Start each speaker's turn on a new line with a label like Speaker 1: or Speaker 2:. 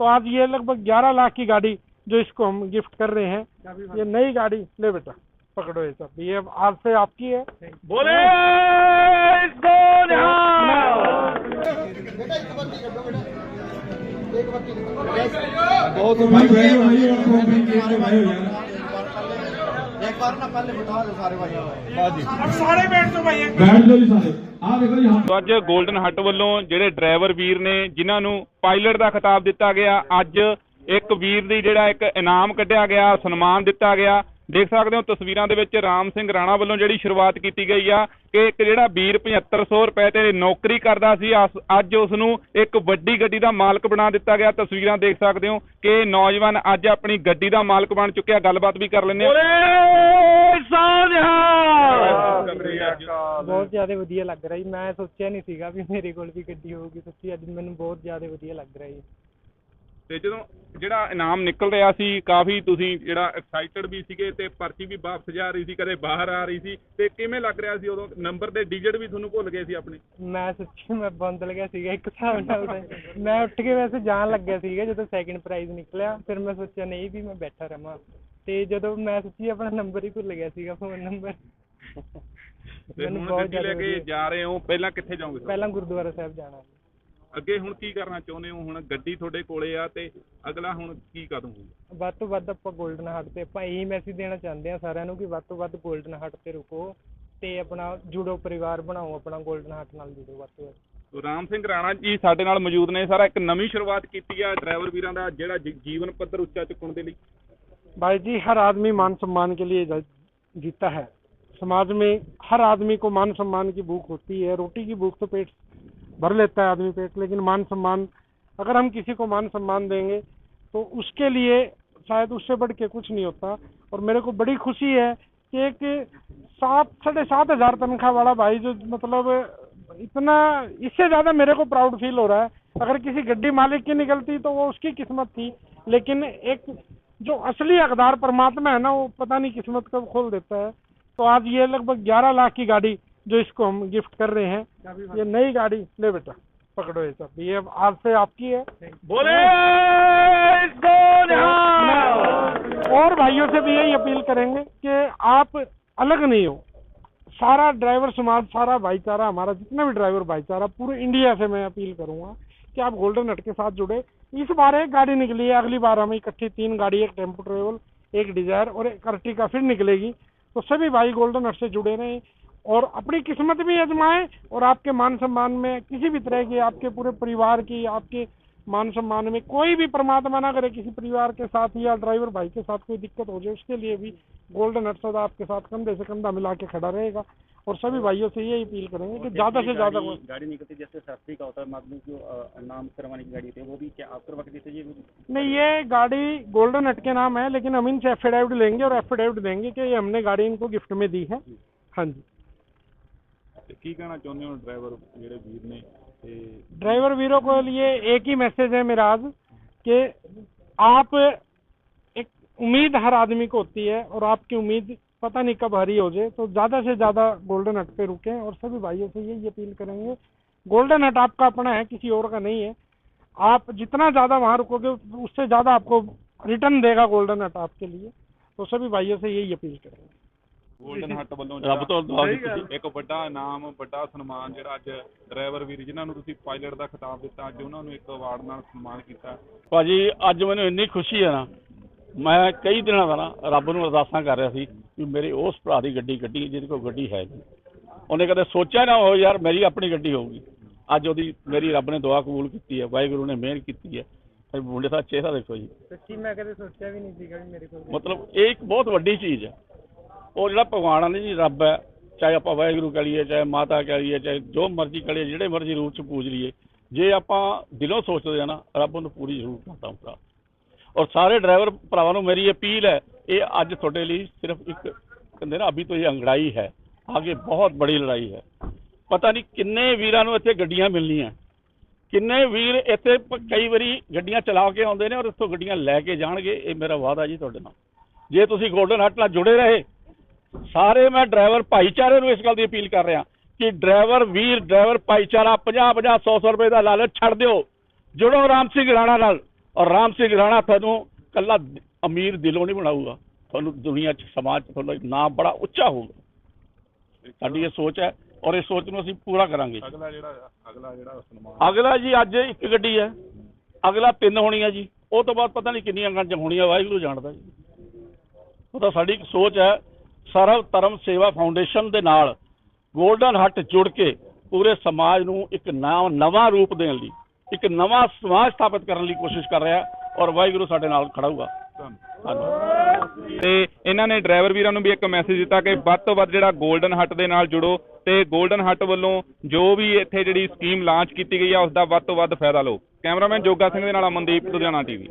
Speaker 1: तो आज ये लगभग ग्यारह लाख की गाड़ी जो इसको हम गिफ्ट कर रहे हैं ये नई गाड़ी। ले बेटा पकड़ो ये सब। ये आज से आपकी है। बोले बहुत भाई
Speaker 2: भाई भाई भाई भाई भाई ਇੱਕ
Speaker 3: ਵਾਰ ਅੱਜ 골ਡਨ ਹੱਟ ਵੱਲੋਂ ਜਿਹੜੇ ਡਰਾਈਵਰ ਵੀਰ ਨੇ ਜਿਨ੍ਹਾਂ ਨੂੰ ਪਾਇਲਟ ਦਾ ਖਿਤਾਬ ਦਿੱਤਾ ਗਿਆ ਅੱਜ ਇੱਕ ਵੀਰ ਦੀ ਜਿਹੜਾ ਇੱਕ ਇਨਾਮ ਕੱਢਿਆ ਗਿਆ ਸਨਮਾਨ ਦਿੱਤਾ ਗਿਆ। ਦੇਖ ਸਕਦੇ ਹੋ ਤਸਵੀਰਾਂ ਦੇ ਵਿੱਚ ਰਾਮ ਸਿੰਘ ਰਾਣਾ ਵੱਲੋਂ ਜਿਹੜੀ ਸ਼ੁਰੂਆਤ ਕੀਤੀ ਗਈ ਆ ਕਿ ਇੱਕ ਜਿਹੜਾ ਵੀਰ 7500 ਰੁਪਏ ਤੇ ਨੌਕਰੀ ਕਰਦਾ ਸੀ ਅੱਜ ਉਸ ਨੂੰ ਇੱਕ ਵੱਡੀ ਗੱਡੀ ਦਾ ਮਾਲਕ ਬਣਾ ਦਿੱਤਾ ਗਿਆ। ਤਸਵੀਰਾਂ ਦੇਖ ਸਕਦੇ ਹੋ ਕਿ ਨੌਜਵਾਨ ਅੱਜ ਆਪਣੀ ਗੱਡੀ ਦਾ ਮਾਲਕ ਬਣ ਚੁੱਕਿਆ। ਗੱਲਬਾਤ ਵੀ ਕਰ ਲੈਂਦੇ
Speaker 1: ਬਹੁਤ ਜ਼ਿਆਦਾ ਵਧੀਆ ਲੱਗ ਰਿਹਾ ਜੀ। ਮੈਂ ਸੋਚਿਆ ਨਹੀਂ ਸੀਗਾ ਵੀ ਮੇਰੇ ਕੋਲ ਵੀ ਗੱਡੀ ਹੋਊਗੀ। ਸੱਚੀ ਅੱਜ ਮੈਨੂੰ ਬਹੁਤ ਜ਼ਿਆਦਾ ਵਧੀਆ ਲੱਗ ਰਿਹਾ ਜੀ।
Speaker 3: ਤੇ ਜਦੋਂ ਜਿਹੜਾ ਇਨਾਮ ਨਿਕਲ ਰਿਹਾ ਸੀ ਕਾਫੀ ਤੁਸੀਂ ਜਿਹੜਾ ਐਕਸਾਈਟਡ ਵੀ ਸੀਗੇ ਤੇ ਪਰਚੀ ਵੀ ਵਾਪਸ ਜਾ ਰਹੀ ਸੀ ਕਦੇ ਬਾਹਰ ਆ ਰਹੀ ਸੀ ਤੇ ਕਿਵੇਂ ਲੱਗ ਰਿਹਾ ਸੀ ਉਦੋਂ? ਨੰਬਰ ਦੇ ਡਿਜਿਟ ਵੀ ਤੁਹਾਨੂੰ ਭੁੱਲ ਗਏ ਸੀ ਆਪਣੇ?
Speaker 1: ਮੈਂ ਸੱਚੀ ਮੈਂ ਬੰਦ ਲੱਗਿਆ ਸੀਗਾ ਇੱਕ ਹਿਸਾਬ ਨਾਲ ਤਾਂ। ਮੈਂ ਉੱਠ ਕੇ ਵੈਸੇ ਜਾਣ ਲੱਗਿਆ ਸੀਗਾ ਜਦੋਂ ਸੈਕਿੰਡ ਪ੍ਰਾਈਜ਼ ਨਿਕਲਿਆ। ਫਿਰ ਮੈਂ ਸੋਚਿਆ ਨਹੀਂ ਵੀ ਮੈਂ ਬੈਠਾ ਰਵਾਂ। ਤੇ ਜਦੋਂ ਮੈਂ ਸੱਚੀ ਆਪਣਾ ਨੰਬਰ ਹੀ ਭੁੱਲ ਗਿਆ ਸੀਗਾ ਫੋਨ ਨੰਬਰ
Speaker 3: ਤੇ
Speaker 1: ਮੈਨੂੰ
Speaker 3: ਹੁਣ
Speaker 1: ਬਹੁਤ
Speaker 3: ਲੈ
Speaker 1: ਜ਼ਿਆਦਾ
Speaker 3: ਕੇ
Speaker 1: ਵਧੀਆ।
Speaker 3: ਜਾ ਰਹੇ ਹੋ ਪਹਿਲਾਂ ਕਿੱਥੇ ਜਾਓਗੇ?
Speaker 1: ਪਹਿਲਾਂ ਗੁਰਦੁਆਰਾ ਸਾਹਿਬ ਜਾਣਾ
Speaker 3: ਅੱਗੇ ਹੁਣ ਕੀ ਕਰਨਾ ਚਾਹੁੰਦੇ ਹੋ? ਹੁਣ ਗੱਡੀ ਤੁਹਾਡੇ ਕੋਲੇ ਆ ਤੇ ਅਗਲਾ ਹੁਣ ਕੀ ਕਦਮ
Speaker 1: ਵੱਧ ਤੋਂ ਵੱਧ ਆਪਾਂ 골ਡਨ ਹਾਰਟ ਤੇ ਆਪਾਂ ਇਹੀ ਮੈਸੇਜ ਦੇਣਾ ਚਾਹੁੰਦੇ ਆ ਸਾਰਿਆਂ ਨੂੰ ਕਿ ਵੱਧ ਤੋਂ ਵੱਧ 골ਡਨ ਹਾਰਟ ਤੇ ਰੁਕੋ ਤੇ ਆਪਣਾ ਜੁੜੋ ਪਰਿਵਾਰ ਬਣਾਓ ਆਪਣਾ 골ਡਨ ਹਾਰਟ ਨਾਲ ਜੁੜੋ ਵੱਧ ਤੋਂ ਵੱਧ।
Speaker 3: ਤੋ ਰਾਮ ਸਿੰਘ ਰਾਣਾ ਜੀ ਸਾਡੇ ਨਾਲ ਮੌਜੂਦ ਨੇ। ਸਾਰਾ ਇੱਕ ਨਵੀਂ ਸ਼ੁਰੂਆਤ ਕੀਤੀ ਆ ਡਰਾਈਵਰ ਵੀਰਾਂ ਦਾ ਜਿਹੜਾ ਜੀਵਨ ਪੱਧਰ ਉੱਚਾ ਚੁੱਕਣ ਦੇ ਲਈ।
Speaker 1: ਬਾਈ ਜੀ ਹਰ ਆਦਮੀ ਮਾਨ सम्मान के लिए ज- जीता है समाज में हर आदमी को मान ਕੀ की भूख होती है रोटी की भूख तो भर लेता है आदमी पेट, लेकिन मान सम्मान, अगर हम किसी को मान सम्मान देंगे तो उसके लिए शायद उससे बढ़ के कुछ नहीं होता। और मेरे को बड़ी खुशी है कि एक सात, साढ़े सात हज़ार तनख्वाह वाला भाई जो मतलब इतना, इससे ज़्यादा मेरे को प्राउड फील हो रहा है। अगर किसी गड्डी मालिक की निकलती तो वो उसकी किस्मत थी, लेकिन एक जो असली अकदार परमात्मा है ना, वो पता नहीं किस्मत कब खोल देता है। तो आज ये लगभग 11 लाख की गाड़ी जो इसको हम गिफ्ट कर रहे हैं ये नई गाड़ी ले बेटा पकड़ो ये सब। ये आज से आपकी है।
Speaker 3: ਬੋਲੇ
Speaker 1: और भाइयों से भी यही अपील करेंगे कि आप अलग नहीं हो। सारा ड्राइवर समाज सारा भाईचारा हमारा जितना भी ड्राइवर भाईचारा पूरे इंडिया से मैं अपील करूँगा कि आप गोल्डन हट के साथ जुड़े। इस बार एक गाड़ी निकली है अगली बार हमें इकट्ठी तीन गाड़ी एक टेंपो ट्रेवल एक डिज़ायर और एक अर्टिका फिर निकलेगी। तो सभी भाई गोल्डन हट से जुड़े रहें। और अपनी किस्मत भी आजमाएँ और आपके मान सम्मान में किसी भी तरह की आपके पूरे परिवार की आपके मान सम्मान में कोई भी परमात्मा ना करे किसी परिवार के साथ या ड्राइवर भाई के साथ कोई दिक्कत हो जाए उसके लिए भी गोल्डन हट सदा आपके साथ कंधे से कंधा मिला के खड़ा रहेगा। और सभी भाइयों से यही अपील करेंगे कि ज़्यादा से ज़्यादा
Speaker 4: गाड़ी, निकलती जैसे शास्त्री का होता है माध्यमिक जो नाम करवाने की गाड़ी थी वो भी क्या आप करवा के देते ये भी-
Speaker 1: नहीं ये गाड़ी गोल्डन हट के नाम है लेकिन हम इनसे एफिडेविट लेंगे और एफिडेविट देंगे कि ये हमने गाड़ी इनको गिफ्ट में दी है। हाँ जी।
Speaker 3: ਤੇ ਕੀ ਕਹਿਣਾ ਚਾਹੁੰਦੇ ਹੋ ਡਰਾਈਵਰ ਜਿਹੜੇ ਵੀਰ ਨੇ ਤੇ
Speaker 1: ड्राइवर वीरों को लिए एक ही मैसेज है मेरा आज कि आप एक उम्मीद हर आदमी को होती है और आपकी उम्मीद पता नहीं कब हरी हो जाए तो ज़्यादा से ज़्यादा गोल्डन हट पे रुकें और सभी भाइयों से यही अपील करेंगे गोल्डन हट आपका अपना है किसी और का नहीं है आप जितना ज़्यादा वहाँ रुकोगे उससे ज़्यादा आपको रिटर्न देगा गोल्डन हट आपके लिए तो सभी भाइयों से यही अपील करेंगे
Speaker 3: ਗੋਲਡਨ ਹੱਟ ਵੱਲੋਂ
Speaker 4: ਰੱਬ ਤੋਂ ਦੁਆ ਕੀਤੀ।
Speaker 3: ਇੱਕ ਵੱਡਾ ਇਨਾਮ ਵੱਡਾ ਸਨਮਾਨ ਜਿਹੜਾ ਅੱਜ ਡਰਾਈਵਰ ਵੀਰ ਜਿਨ੍ਹਾਂ ਨੂੰ ਤੁਸੀਂ ਪਾਇਲਟ ਦਾ ਖਿਤਾਬ ਦਿੱਤਾ ਅੱਜ ਉਹਨਾਂ ਨੂੰ ਇੱਕ ਅਵਾਰਡ ਨਾਲ ਸਨਮਾਨ ਕੀਤਾ।
Speaker 4: ਭਾਜੀ ਅੱਜ ਮੈਨੂੰ ਇੰਨੀ ਖੁਸ਼ੀ ਹੈ ਨਾ ਮੈਂ ਕਈ ਦਿਨਾਂ ਦਾ ਨਾ ਰੱਬ ਨੂੰ ਅਰਦਾਸਾਂ ਕਰ ਰਿਹਾ ਸੀ ਕਿ ਮੇਰੇ ਉਸ ਭਰਾ ਦੀ ਗੱਡੀ ਕੱਢੀ ਜਿਹਦੇ ਕੋਲ ਗੱਡੀ ਹੈ ਜੀ ਉਹਨੇ ਕਦੇ ਸੋਚਿਆ ਨਾ ਹੋ ਯਾਰ ਮੇਰੀ ਆਪਣੀ ਗੱਡੀ ਹੋਊਗੀ। ਅੱਜ ਉਹਦੀ ਮੇਰੀ ਰੱਬ ਨੇ ਦੁਆ ਕਬੂਲ ਕੀਤੀ ਹੈ ਵਾਹਿਗੁਰੂ ਨੇ ਮਿਹਰ ਕੀਤੀ ਹੈ। ਇਹ ਮੁੰਡੇ ਦਾ ਚਿਹਰਾ ਦੇਖੋ ਜੀ।
Speaker 1: ਸੱਚੀ ਮੈਂ ਕਦੇ ਸੋਚਿਆ ਵੀ ਨਹੀਂ ਸੀਗਾ ਵੀ ਮੇਰੇ ਕੋਲ
Speaker 4: ਮਤਲਬ ਇਹ ਇੱਕ ਬਹੁਤ ਵੱਡੀ ਚੀਜ਼ ਹੈ। ਉਹ ਜਿਹੜਾ ਭਗਵਾਨ ਨਾ ਜੀ, ਰੱਬ ਹੈ, ਚਾਹੇ ਆਪਾਂ ਵਾਹਿਗੁਰੂ ਕਹ ਲਈਏ, ਚਾਹੇ ਮਾਤਾ ਕਹ ਲਈਏ, ਚਾਹੇ ਜੋ ਮਰਜ਼ੀ ਕਹ ਲਈਏ, ਜਿਹੜੇ ਮਰਜ਼ੀ ਰੂਪ ਚ ਪੂਜ ਲਈਏ, ਜੇ ਆਪਾਂ ਦਿਲੋਂ ਸੋਚਦੇ ਆ ਨਾ, ਰੱਬ ਉਹਨੂੰ ਪੂਰੀ ਜ਼ਰੂਰ ਕਰਦਾ ਹੁੰਦਾ। ਔਰ ਸਾਰੇ ਡਰਾਈਵਰ ਭਰਾਵਾਂ ਨੂੰ ਮੇਰੀ ਅਪੀਲ ਹੈ, ਇਹ ਅੱਜ ਤੁਹਾਡੇ ਲਈ ਸਿਰਫ ਇੱਕ ਕਹਿੰਦੇ ਨਾ, ਅਭੀ ਤੋਂ ਇਹ ਅੰਗੜਾਈ ਹੈ ਆਗੇ ਬਹੁਤ ਬੜੀ ਲੜਾਈ ਹੈ। ਪਤਾ ਨਹੀਂ ਕਿੰਨੇ ਵੀਰਾਂ ਨੂੰ ਇੱਥੇ ਗੱਡੀਆਂ ਮਿਲਣੀਆਂ। ਕਿੰਨੇ ਵੀਰ ਇੱਥੇ ਪ- ਕਈ ਵਾਰੀ ਗੱਡੀਆਂ ਚਲਾ ਕੇ ਆਉਂਦੇ ਨੇ ਔਰ ਇੱਥੋਂ ਗੱਡੀਆਂ ਲੈ ਕੇ ਜਾਣਗੇ, ਇਹ ਮੇਰਾ ਵਾਅਦਾ ਜੀ ਤੁਹਾਡੇ ਨਾਲ। ਜੇ ਤੁਸੀਂ ਗੋਲਡਨ ਹੱਟ ਨਾਲ ਜੁੜੇ ਰਹੇ ਸਾਰੇ ਮੈਂ ਡਰਾਈਵਰ ਭਾਈਚਾਰੇ ਨੂੰ ਇਸ ਗੱਲ ਦੀ ਅਪੀਲ ਕਰ ਰਿਹਾ ਕਿ ਡਰਾਈਵਰ ਵੀਰ ਡਰਾਈਵਰ ਭਾਈਚਾਰਾ 50 50 100 100 ਰੁਪਏ ਦਾ ਲਾਲਚ ਛੱਡ ਦਿਓ। ਜੁੜੋ ਰਾਮ ਸਿੰਘ ਰਾਣਾ ਨਾਲ ਔਰ ਰਾਮ ਸਿੰਘ ਰਾਣਾ ਤੁਹਾਨੂੰ ਕੱਲਾ ਅਮੀਰ ਦਿਲੋਂ ਨਹੀਂ ਬਣਾਊਗਾ। ਤੁਹਾਨੂੰ ਦੁਨੀਆ 'ਚ ਸਮਾਜ 'ਚ ਤੁਹਾਡਾ ਨਾਮ ਬੜਾ ਉੱਚਾ ਹੋਊਗਾ। ਸਾਡੀ ਇਹ ਸੋਚ ਹੈ ਔਰ ਇਸ ਸੋਚ ਨੂੰ ਅਸੀਂ ਪੂਰਾ ਕਰਾਂਗੇ
Speaker 3: ਅਗਲਾ ਜਿਹੜਾ ਅਗਲਾ ਜਿਹੜਾ ਸਨਮਾਨ।
Speaker 4: ਅਗਲਾ ਜੀ ਅੱਜ ਇੱਕ ਗੱਡੀ ਹੈ। ਅਗਲਾ ਤਿੰਨ ਹੋਣੀਆਂ ਜੀ। ਉਹ ਤੋਂ ਬਾਅਦ ਪਤਾ ਨਹੀਂ ਕਿੰਨੀਆਂ ਗੰਜ ਹੋਣੀਆਂ ਵਾਹਿਗੁਰੂ ਜਾਣਦਾ ਜੀ। ਉਹ ਤਾਂ ਸਾਡੀ ਇੱਕ ਸੋਚ ਹੈ ਸਰਵ ਧਰਮ ਸੇਵਾ ਫਾਊਂਡੇਸ਼ਨ ਦੇ ਨਾਲ ਗੋਲਡਨ ਹੱਟ ਜੁੜ ਕੇ ਪੂਰੇ ਸਮਾਜ ਨੂੰ ਇੱਕ ਨਵਾਂ ਰੂਪ ਦੇਣ ਲਈ, ਇੱਕ ਨਵਾਂ ਸਮਾਜ ਸਥਾਪਿਤ ਕਰਨ ਲਈ ਕੋਸ਼ਿਸ਼ ਕਰ ਰਿਹਾ ਔਰ ਵਾਹਿਗੁਰੂ ਸਾਡੇ ਨਾਲ ਖੜਾ ਹੋਊਗਾ।
Speaker 3: ਤੇ ਇਹਨਾਂ ਨੇ ਡਰਾਈਵਰ ਵੀਰਾਂ ਨੂੰ ਵੀ ਇੱਕ ਮੈਸੇਜ ਦਿੱਤਾ ਕਿ ਵੱਧ ਤੋਂ ਵੱਧ ਜਿਹੜਾ 골ਡਨ ਹੱਟ ਦੇ ਨਾਲ ਜੁੜੋ ਤੇ 골ਡਨ ਹੱਟ ਵੱਲੋਂ ਜੋ ਵੀ ਇੱਥੇ ਜਿਹੜੀ ਸਕੀਮ ਲਾਂਚ ਕੀਤੀ ਗਈ ਆ ਉਸ ਦਾ ਵੱਧ ਤੋਂ ਵੱਧ ਫਾਇਦਾ ਲਓ। ਕੈਮਰਾਮੈਨ ਜੋਗਾ ਸਿੰਘ ਦੇ ਨਾਲ ਅਮਨਦੀਪ, ਲੁਧਿਆਣਾ ਟੀਵੀ